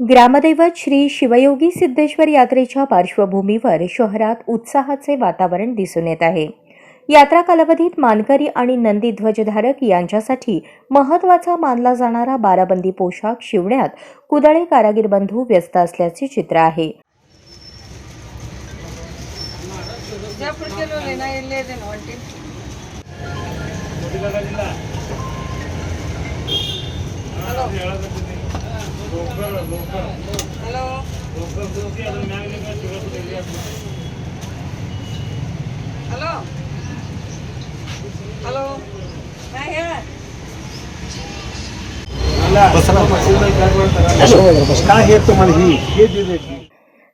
ग्रामदैवत श्री शिवयोगी सिद्धेश्वर यात्रेच्या पार्श्वभूमीवर शहरात उत्साहाचे वातावरण दिसून येत आहे. यात्रा कालावधीत मानकरी आणि नंदी ध्वजधारक यांच्यासाठी महत्त्वाचा मानला जाणारा बाराबंदी पोशाख शिवण्यात कुदळे कारागीर बंधू व्यस्त असल्याचे चित्र आहे. హలో హలో హలో హలో नाही आहे काय हे तुम्हाला ही हे दिले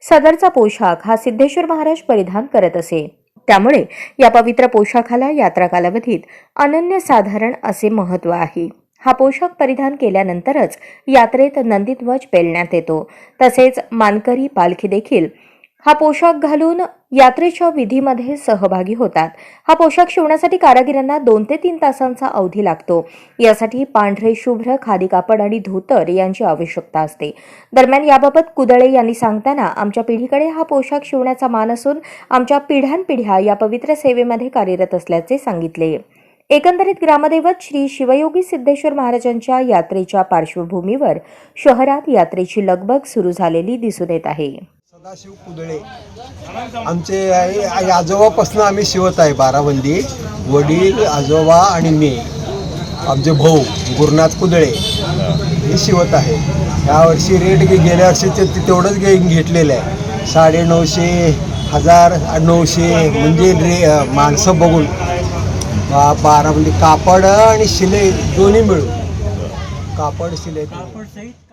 सदरचा पोशाख हा सिद्धेश्वर महाराज परिधान करत असे त्यामुळे या पवित्र पोशाखाला यात्रा कालावधीत अनन्यसाधारण असे महत्त्व आहे हा पोशाख परिधान केल्यानंतरच यात्रेत नंदीध्वज पेलण्यात येतो. तसेच मानकरी पालखी देखील. हा पोशाख घालून यात्रेच्या विधीमध्ये सहभागी होतात. हा पोशाख शिवण्यासाठी कारागिरांना दोन ते तीन तासांचा अवधी लागतो. यासाठी पांढरे शुभ्र खादी कापड आणि धोतर यांची आवश्यकता असते. दरम्यान याबाबत कुदळे यांनी सांगताना आमच्या पिढीकडे हा पोशाख शिवण्याचा मान असून आमच्या पिढ्यानपिढ्या या पवित्र सेवेमध्ये कार्यरत असल्याचे सांगितले. एकंदरीत ग्रामदैवत श्री शिवयोगी सिद्धेश्वर महाराजांच्या यात्रेच्या पार्श्वभूमीवर शहरात यात्रेची लगबग सुरू झालेली दिसून येत आहे. सदाशिव कुदळे आमचे आजोबापासून आम्ही शिवत आहे बाराबंदी. वडील आजोबा आणि मी आमचे भाऊ गुरुनाथ कुदळे हे शिवत आहे. यावर्षी रेट गेल्या वर्षीचे ते तेवढंच घे घेतलेलं आहे. साडे नऊशे हजार नऊशे म्हणजे रे माणसं बघून बा बाराबंदी कापड आणि शिलाई दोन्ही मिळून. कापड शिलाई दोन्ही.